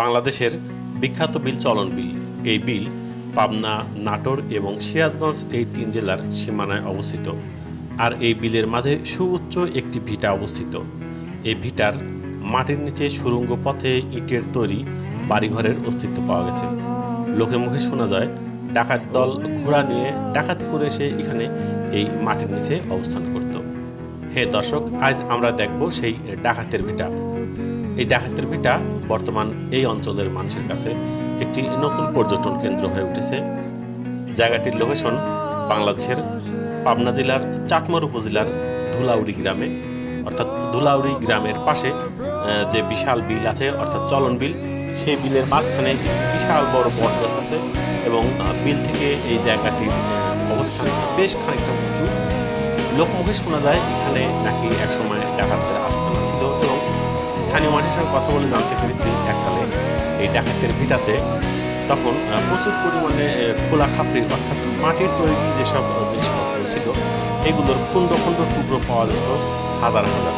বাংলাদেশের বিখ্যাত বিল, চলন বিল। এই বিল পাবনা, নাটোর এবং সিরাজগঞ্জ এই তিন জেলার সীমানায় অবস্থিত। আর এই বিলের মাঝে সুউচ্চ একটি ভিটা অবস্থিত। এই ভিটার মাটির নিচে সুরঙ্গ পথে ইটের তৈরি বাড়িঘরের অস্তিত্ব পাওয়া গেছে। লোকে মুখে শোনা যায়, ডাকাত দল ঘোড়া নিয়ে ডাকাতি করে এসে এখানে এই মাটির নিচে অবস্থান করত। হে দর্শক, আজ আমরা দেখব সেই ডাকাতের ভিটা। এই ডাকাতের ভিটা বর্তমান এই অঞ্চলের মানুষের কাছে একটি নতুন পর্যটন কেন্দ্র হয়ে উঠেছে। জায়গাটির লোকেশন বাংলাদেশের পাবনা জেলার চাটমার উপজেলার ধুলাউড়ি গ্রামে। অর্থাৎ ধুলাউড়ি গ্রামের পাশে যে বিশাল বিল আছে, অর্থাৎ চলন বিল, সেই বিলের মাঝখানে বিশাল বড় বট গাছ আছে এবং বিল থেকে এই জায়গাটির অবস্থান বেশ খানিকটা উঁচু। লোকমুখে শোনা যায়, এখানে নাকি একসময় ডাকাতদের আস্তানা ছিল এবং স্থানীয় মানুষের সঙ্গে কথা বলে জানতে পেরেছি এককালে এই ডাকাতের ভিটাতে। তখন প্রচুর পরিমাণে খোলা খাপড়ি অর্থাৎ মাটির তৈরি যেসব জিনিসপত্র ছিল, এগুলোর খণ্ড খণ্ড টুকরো পাওয়া যেত, হাজার হাজার।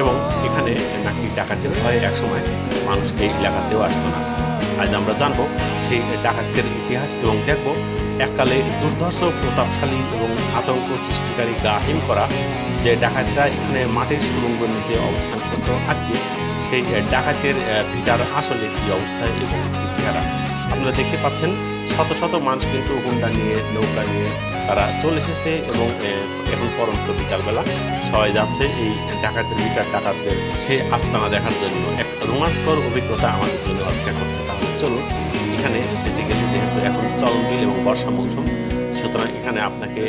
এবং এখানে নাকি ডাকাতের ভয়ে একসময় মানুষ এই এলাকাতেও আসতো না। আজ আমরা জানব সেই ডাকাতের ইতিহাস এবং দেখব এককালে দুর্ধর্ষ প্রতাপশালী এবং আতঙ্ক সৃষ্টিকারী গা হিম করা যে ডাকাতরা এখানে মাটির সুরঙ্গের নিচে অবস্থান করত, আজকে সেই ডাকাতের ভিটার আসলে কি অবস্থায় এবং চেহারা? আপনারা দেখতে পাচ্ছেন, শত শত মানুষ কিন্তু হুন্ডা নিয়ে, নৌকা নিয়ে তারা চলে এসেছে এবং এখন পরন্ত বিকালবেলা সবাই যাচ্ছে এই ডাকাতের ভিটার ডাকাতদের সেই আস্তানা দেখার জন্য। এক রোমাঞ্চকর অভিজ্ঞতা আমাদের জন্য অপেক্ষা করছে। তাহলে চলুন এখানে যেতে গেলে যেহেতু এখন চলনবিল এবং বর্ষা মৌসুম, সুতরাং এখানে আপনাকে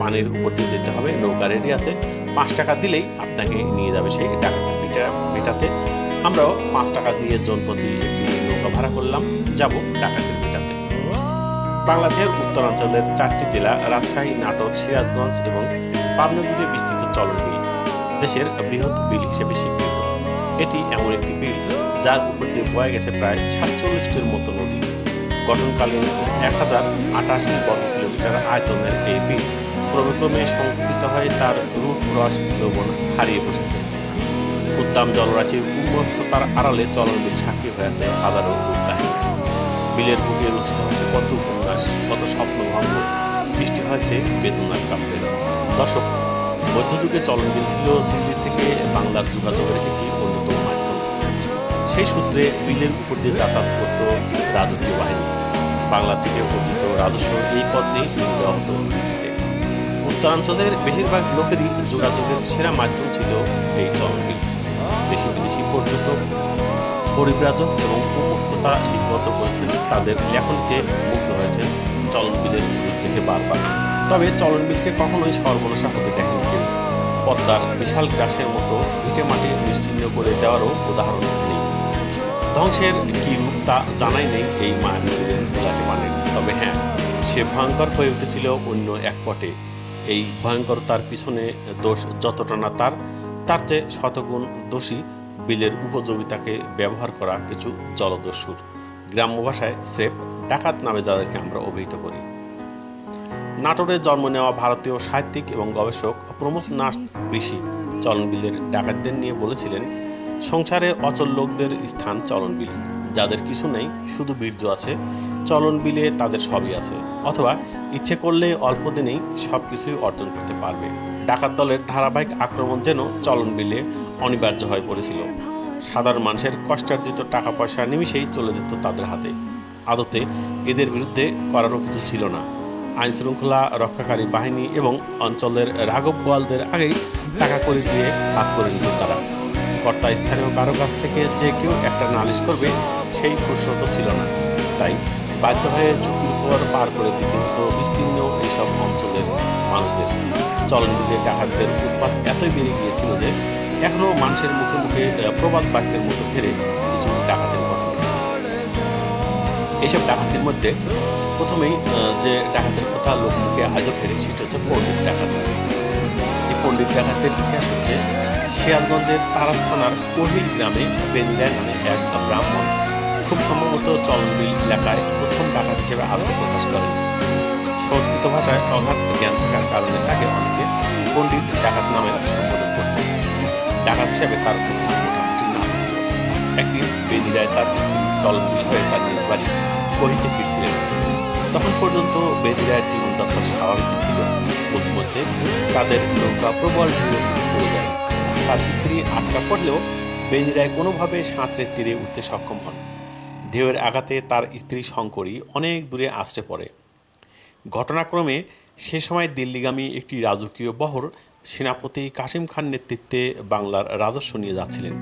পানির উপর দিয়ে যেতে হবে, নৌকা রেডি আছে। পাঁচ টাকা দিলেই আপনাকে নিয়ে যাবে সেই ডাকাতের ভিটা ভিটাতে আমরাও পাঁচ টাকা দিয়ে জনপ্রতি একটি নৌকা ভাড়া করলাম, যাব ডাকাতের ভিটাতে বাংলাদেশের উত্তরাঞ্চলের চারটি জেলা, রাজশাহী নাটক সিরাজগঞ্জ এবং পাবনা বিস্তৃত চলন বিল, দেশের বৃহৎ বিল হিসেবে স্বীকৃত। এটি এমন একটি বিল, যার উপর দিয়ে বয়ে গেছে প্রায় সাতচল্লিশটির মতো নদী। গঠনকালীন এক হাজার আটাশি বর্গ কিলোমিটার আয়তনের এই বিল ক্রমে সংকুচিত হয়ে, তার রূপ, রস, যৌবন হারিয়ে বসেছে। উদ্দাম জলরাশির উন্মত্ততার আড়ালে চলন বিল সাক্ষী হয়েছে হাজারো কাহিনী। বিলের বুকে রচিত হয়েছে কত উপন্যাস, কত স্বপ্নভঙ্গ সৃষ্টি হয়েছে বেদনার কাব্যের। দর্শক, মধ্যযুগে চলনবিল ছিল দিল্লি থেকে বাংলার যোগাযোগের একটি সেই সূত্রে বিলের উপর দিয়ে যাতায়াত করত রাজকীয় বাহিনী। বাংলা থেকে অর্জিত রাজস্ব এই পথ দিয়ে হতো উত্তরাঞ্চলের বেশিরভাগ লোকেরই যোগাযোগের সেরা মাধ্যম ছিল এই চলনবিল। দেশি বিদেশি পর্যটক পরিব্রাজক এবং উন্মুক্ততা লিপিবদ্ধ করেছেন, তাদের লেখনীতে মুগ্ধ হয়েছেন চলনবিলের থেকে বারবার। তবে চলনবিলকে কখনোই সর্বনাশা হতে দেখেনি কেউ। পদ্মার বিশাল গ্রাসের মতো ভিটে মাটি নিশ্চিহ্ন করে দেওয়ারও উদাহরণ। ধ্বংসের কি রূপ তা জানাই নেই এই মায়ানগরীর গোলাটি তবে হ্যাঁ সে ভয়ঙ্কর হয়ে উঠেছিল অন্য এক পটে এই ভয়ঙ্করতার পিছনে দোষ যতটা না তার তার চেয়ে শতগুণ দোষী বিলের উপযোগিতাকে ব্যবহার করা কিছু জলদস্যুর। গ্রাম্য ভাষায় স্রেফ ডাকাত নামে যাদেরকে আমরা অভিহিত করি। নাটোরে জন্ম নেওয়া ভারতীয় সাহিত্যিক এবং গবেষক প্রমোদ নাথ ঋষি চলনবিলের ডাকাতদের নিয়ে বলেছিলেন সংসারে অচল লোকদের স্থান চলনবিল। যাদের কিছু নেই, শুধু বীর্য আছে। চলনবিলে তাদের সবই আছে। অথবা ইচ্ছে করলে অল্প দিনেই সব কিছুই অর্জন করতে পারবে। ডাকাত দলের ধারাবাহিক আক্রমণ যেন চলনবিলে অনিবার্য হয়ে পড়েছিল। সাধারণ মানুষের কষ্টার্জিত টাকা পয়সা নিমিশেই চলে যেত তাদের হাতে। আদতে এদের বিরুদ্ধে করারও কিছু ছিল না। আইন শৃঙ্খলা রক্ষাকারী বাহিনী এবং অঞ্চলের রাঘব বোয়ালদের আগেই টাকা করে দিয়ে হাত করে নিত তারা। কর্তা স্থানীয় কারও কাছ থেকে যে কেউ একটা নালিশ করবে, সেই ফুরসত ছিল না। তাই বাধ্য হয়ে ঝুঁকির উপর পার করে দিতে হতো বিস্তীর্ণ এইসব অঞ্চলের মানুষদের। চলন দিকে ডাকাতদের উৎপাত এতই বেড়ে গিয়েছিল যে এখনও মানুষের মুখে মুখে প্রবাদ বাক্যের মতো ফেরে কিছু ডাকাতের ঘটনা এইসব ডাকাতির মধ্যে প্রথমেই যে ডাকাতের কথা লোক লোকমুখে আজও ফেরে, সেটা হচ্ছে পণ্ডিত ডাকাত। এই পণ্ডিত ডাকাতের ইতিহাস হচ্ছে শিয়ালগঞ্জের তারাস থানার কহিল গ্রামে বেনিরায় নামে এক ব্রাহ্মণ খুব সম্ভবত চলনবিল এলাকায় প্রথম ডাকাত হিসেবে আত্মপ্রকাশ করেন সংস্কৃত ভাষায় অগাধ জ্ঞান থাকার কারণে তাকে অনেকে পণ্ডিত ডাকাত নামে সম্বোধন করত ডাকাত হিসেবে তার একদিন বেদিরায় তার স্ত্রী চলনবিল হয়ে তার নিজ বাড়ি কহিতে ফিরছিলেন। তখন পর্যন্ত বেদিরায়ের জীবনযাত্রা স্বাভাবিকই ছিল। প্রতিমধ্যে তাদের নৌকা প্রবল ঢেউ পড়ে যায়। তার স্ত্রী আটকা পড়লেও বেদিরায় কোনোভাবে সাঁতরের তীরে উঠতে সক্ষম হন। ঢেউয়ের আঘাতে তার স্ত্রী শঙ্করী অনেক দূরে আছড়ে পড়ে। ঘটনাক্রমে সে সময় দিল্লিগামী একটি রাজকীয় বহর সেনাপতি কাশিম খান নেতৃত্বে বাংলার রাজস্ব নিয়ে যাচ্ছিলেন।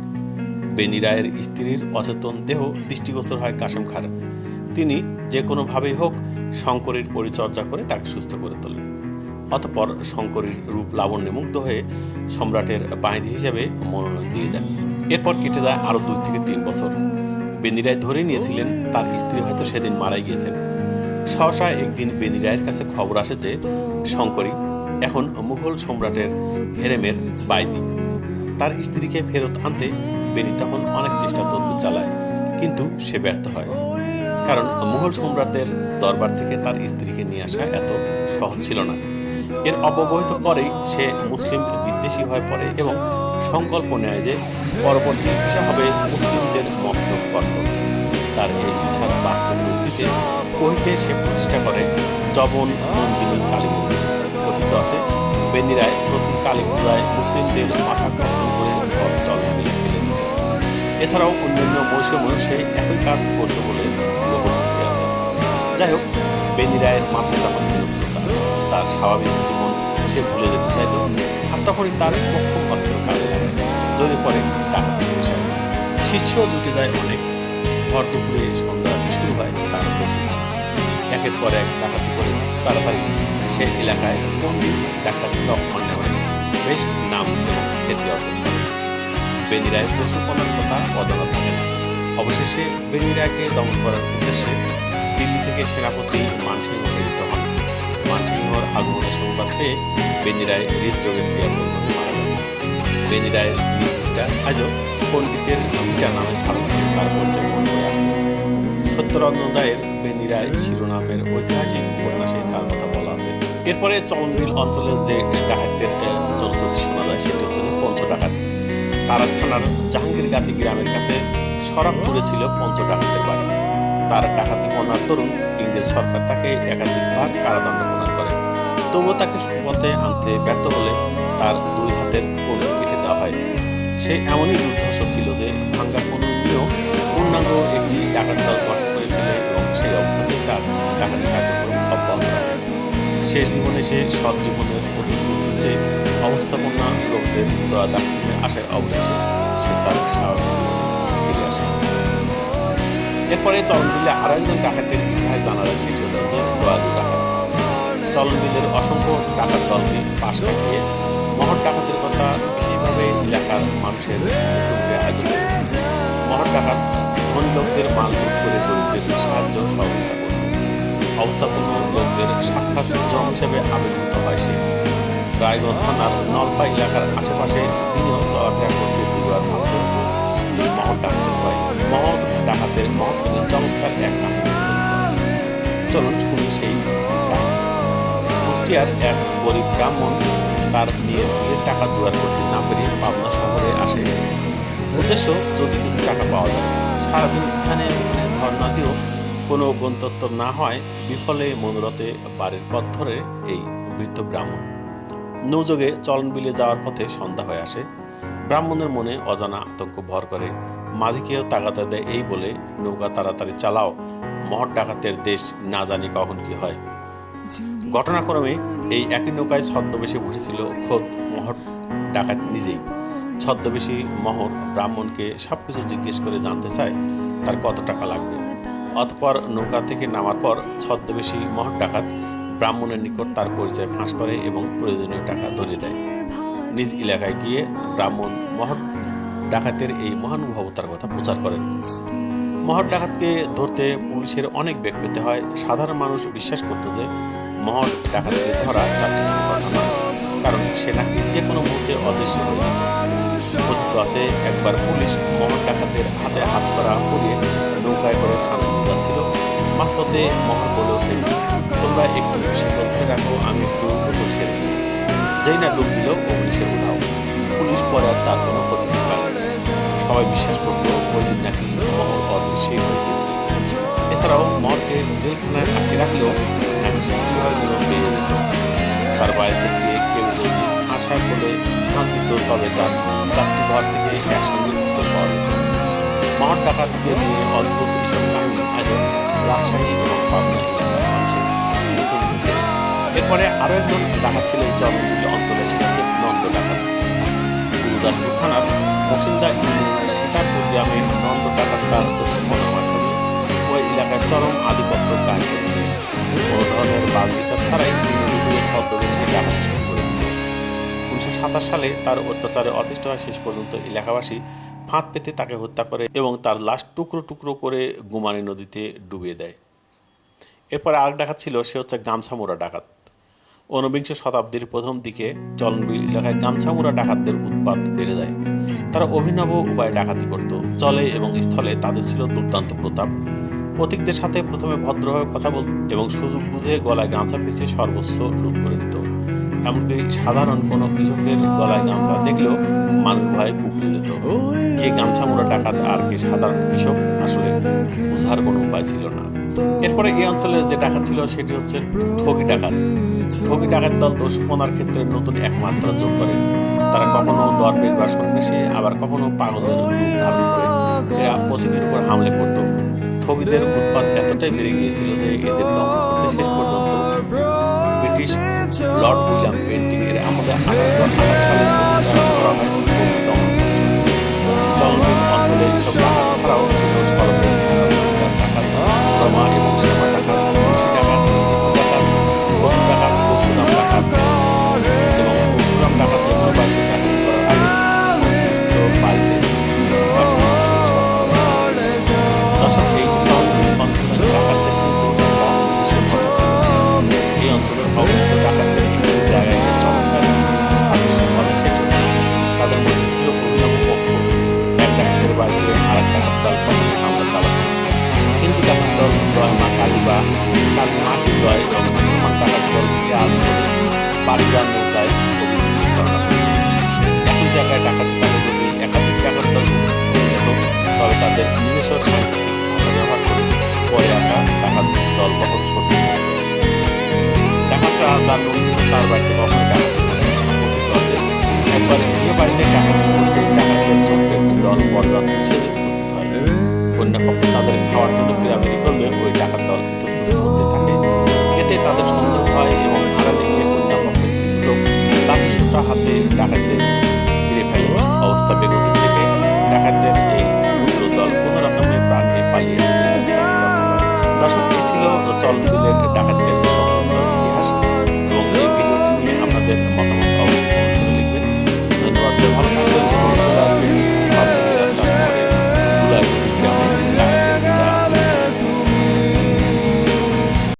বেনি রায়ের স্ত্রীর অচেতন দেহ দৃষ্টিগোচর হয় কাশিম খান তিনি যে কোনোভাবেই হোক শঙ্করের পরিচর্যা করে তাকে সুস্থ করে তোলেন। অতপর শঙ্করীর রূপ লাবণ্যে মুগ্ধ হয়ে সম্রাটের বাহিনী হিসেবে মনোনয়ন দিয়ে দেন। এরপর কেটে যায় আরও দুই থেকে তিন বছর। বেনিরায় ধরে নিয়েছিলেন, তার স্ত্রী হয়তো সেদিন মারা গিয়েছেন। সহসা একদিন বেনি রায়ের কাছে খবর আসে যে শঙ্করী এখন মুঘল সম্রাটের হেরেমের বাইজি। তার স্ত্রীকে ফেরত আনতে বেনি তখন অনেক চেষ্টা তদবির চালায়, কিন্তু সে ব্যর্থ হয়। কারণ মুঘল সম্রাটদের দরবার থেকে তার স্ত্রীকে নিয়ে আসা এত সহজ ছিল না। এর অব্যবহিত পরেই সে মুসলিম বিদ্বেষী হয়ে পড়ে এবং সংকল্প নেয় যে পরবর্তী পেশা হবে মুসলিমদের মস্তক কর্ত তার এই ইচ্ছার বাস্তব রূপ দিতে কহিতে সে প্রতিষ্ঠা করে জবন নন্দিনী কালী মন্দির কথিত আছে, বেনিরায় প্রতি কালী পূজায় মুসলিমদের মাথা কর্তন করে ঘর জল মিলে ফেলে এছাড়াও অন্যান্য মৌসুমেও সে একই কাজ করতে বলে যাই হোক, বেনিরায়ের মাথায় তখন হিংস্রতা তার স্বাভাবিক জীবন সে ভুলে যেতে চাইল। আর তখনই তার পক্ষ অস্ত্র কাজে জড়ে পড়ে ডাকাতি পেশায় শীর্ষেও জুটে যায় অনেক। ভর দুপুরে সন্ধ্যা শুরু হয় তার দোষী একের পর এক ডাকাতি করে তাড়াতাড়ি সে এলাকায় বন্দি ডাকাতি তখন নেওয়ায় বেশ নাম এবং খ্যাতি অর্জন করে। বেনিরায়ের দস্যুপনার কথা অজানা থাকে না। অবশেষে বেনিরায়কে দমন করার উদ্দেশ্যে দিল্লি থেকে সেনাপতি মানসিংহ সংবাদ পেয়ে হৃদরোগের হয়ে মারা যান বেনিরায়ের নিজটা আজও পণ্ডিতের ভিটা নামে ধারণ করে তার পরিচয় বহন করে আসছে। সত্যরঞ্জন রায়ের বেনিরায় শিরোনামের ঐতিহাসিক উপন্যাসে তার কথা বলা আছে। এরপরে চলনবিল অঞ্চলের যে ডাকাতের চলচ্চিত্র শোনা যায়, সেটি হচ্ছে পঞ্চ ডাকাত। তারাস থানার জাহাঙ্গীর গাতি গ্রামের কাছে সরাবপুরে ছিল পঞ্চ ডাকাতের বাড়ি। তার ডাকাতি কন্যার তরুণ ইংরেজ সরকার তাকে একাধিকবার কারাদণ্ড প্রদান করে। তবুও তাকে সুপথে আনতে ব্যর্থ হলে তার দুই হাতের কোন কেটে দেওয়া হয়। সে এমনই দুর্ধর্ষ ছিল যে ভাঙ্গা কোনো নিয়েও পূর্ণাঙ্গ একটি ডাকাত দল গঠন করে ফেলে এবং সেই অবস্থাতে তার ডাকাতি কার্যক্রম অব্যাহত রাখে শেষ জীবনে সে সৎ জীবনের প্রতিশ্রুতি যে অবস্থাপন্ন লোকদের দয়া দাক্ষিণের আশায় অবশেষে সে তার ফিরে আসে। এরপরে চলনবিলে আরও একজন ডাকাতের ইতিহাস জানা যায় সেটি হচ্ছে দয়ালু ডাকাত। চলনবিলের অসংখ্য ডাকাত দলকে পাশ কাটিয়ে মহৎ ডাকাতের কথা বিশেষভাবে এলাকার মানুষের। মহৎ ডাকাত ধনী লোকদের মাল করে দরিদ্রদের সাহায্য সহযোগিতা করত লোকদের সাক্ষাৎ জন হিসেবে আবির্ভূত হয় সে রায়গঞ্জ থানার নলপা এলাকার আশেপাশে তিনিও চলাফেরা করতে দুবার ভাবত মহৎ ডাকাতের ভয়, মহৎ ডাকাতের নিয়ে চমৎকার এক আছে। চলুন শুনি সেই কুষ্টিয়ার এক গরিব ব্রাহ্মণ তার মেয়ের বিয়ের টাকা জোগাড় করতে না পেরে পাবনা শহরে আসে। উদ্দেশ্য, যদি কিছু টাকা পাওয়া যায়। সারাদিন এখানে ওখানে ধর্ণা দিয়েও কোনো গন্তব্য না হয়, বিফলে মনোরথে বাড়ির পথ ধরে এই বৃদ্ধ ব্রাহ্মণ। নৌযোগে চলন বিলে যাওয়ার পথে সন্ধ্যা হয়ে আসে। ব্রাহ্মণের মনে অজানা আতঙ্ক ভর করে। মাঝিকেও তাগাদা দেয় এই বলে, নৌকা তাড়াতাড়ি চালাও। মহৎ ডাকাতের দেশ না জানি কখন কি হয়। ঘটনাক্রমে এই একই নৌকায় ছদ্মবেশে উঠেছিল খোদ মহর ডাকাত নিজেই। ছদ্মবেশী মহর ব্রাহ্মণকে সব কিছু জিজ্ঞেস করে জানতে চায়, তার কত টাকা লাগবে। অতপর নৌকা থেকে নামার পর ছদ্মবেশী মহৎ ডাকাত ব্রাহ্মণের নিকট তার পরিচয় ফাঁস করে এবং প্রয়োজনীয় টাকা ধরে দেয়। নিজ এলাকায় গিয়ে ব্রাহ্মণ মহর ডাকাতের এই মহানুভবতার কথা প্রচার করেন। মহর ডাকাতকে ধরতে পুলিশের অনেক পেতে হয়। সাধারণ মানুষ বিশ্বাস করত যে মহৎ ডাকাতকে ধরা কথা নয়, কারণ সে নাকি যে কোনো মুহূর্তে অদৃশ্য হয়ে যেত। কথিত আছে, একবার পুলিশ মহৎ ডাকাতের হাতে হাত করা পরিয়ে নৌকায় করে থানা নিয়ে যাচ্ছিল। মাঝপথে মহৎ বলে ওঠে, তোমরা একটু শিকল ধরে রাখো, আমি একটু ছেড়ে দিই। যেই না ডুব দিল অমনি উঠাও পুলিশ পরে আর তার কোনো পায় সবাই বিশ্বাস করত, ওই দিন নাকি মহল অদৃশ্যই হয়ে গেছে এছাড়াও মহলকে জেলখানায় আটকে রাখলেও তার বাড়ি থেকে কেউ যদি আশায় বলে দিত তবে তার চারটি ঘর থেকে একসঙ্গে উত্তর পাওয়া যেত মহল ডাকাতকে নিয়ে অদ্ভুত এসব কাহিনী আজও রাজশাহী এবং পাবনা এলাকার এরপরে আরও একজন ডাকাত ছিল এই চরমবিল অঞ্চলে সে নন্দ ডাকাত গুরুদাসপুর থানার মসিন্দা ইউনিয়নের শিকারপুর গ্রামের নন্দ ডাকাত তার দুশ্মনের মাধ্যমে ওই এলাকায় চরম আধিপত্য কোনো বিচার ছাড়াই তিনি নিজেদের ছদ্মবেশে ডাকাত শুরু করে উনিশশো সাতাশ সালে তার অত্যাচারে অতিষ্ঠ হয় শেষ পর্যন্ত এলাকাবাসী ফাঁদ পেতে তাকে হত্যা করে এবং তার লাশ টুকরো টুকরো করে গুমানি নদীতে ডুবিয়ে দেয়। এরপরে আর ডাকাত ছিল, সে হচ্ছে গামছামোড়া ডাকাত। ঊনবিংশ শতাব্দীর প্রথম দিকে চলনবিল এলাকায় গামছামোড়া ডাকাতদের উৎপাত বেড়ে যায়। তারা অভিনব উপায়ে ডাকাতি করত, চলে এবং স্থলে তাদের ছিল দুর্দান্ত প্রতাপ। প্রতীকদের সাথে প্রথমে ভদ্রভাবে কথা বলত এবং সুযোগ বুঝে গলায় গামছা পিছিয়ে সর্বস্ব লুট করে দিত। এমনকি সাধারণ কোনো কৃষকের গলায় গামছা দেখলেও মানুষ ভয়ে কুকড়ে যেত। কে গামছা মোড়া ডাকাত আর কে সাধারণ কৃষক আসলে বোঝার কোনো উপায় ছিল না। এরপরে এই অঞ্চলে যে ডাকাত ছিল সেটি হচ্ছে ঠগি ডাকাত। ঠগি ডাকাত দল দোষপনার ক্ষেত্রে নতুন এক মাত্রা যোগ করে। তারা কখনো দরবেশ বা সন্ন্যাসী, আবার কখনো পাগলের রূপ ধারণ করে। এরা প্রতিটির উপর হামলে করত। ঠগিদের উৎপাদ এতটাই বেড়ে গিয়েছিল যে এদের দমন করতে শেষ পর্যন্ত ব্রিটিশ লর্ড উইলিয়াম পেন্টিং এর আমলে আঠারোশো তাদের নিজস্ব ব্যবহার করে। পরে আসা ডাকাত দল সঠিক হতো ডাকাতরা তার নদীতে তার বাড়িতে কখনো ডাকাতি আছে, একবার বিয়ে বাড়িতে ডাকাতি ছোট্ট একটি দল হিসেবে উপস্থিত হয়। তাদের খাওয়ার জন্য পিরামিড করলে ওই ডাকাত দল এতে তাদের সন্দেহ হয় এবং গিয়ে কন্যাপক্ষের কিছু লোক লাঠি হাতে ডাকাতদের ঘিরে ফেলে। অবস্থা বেগতিক থেকে ডাকাতদের মতো চল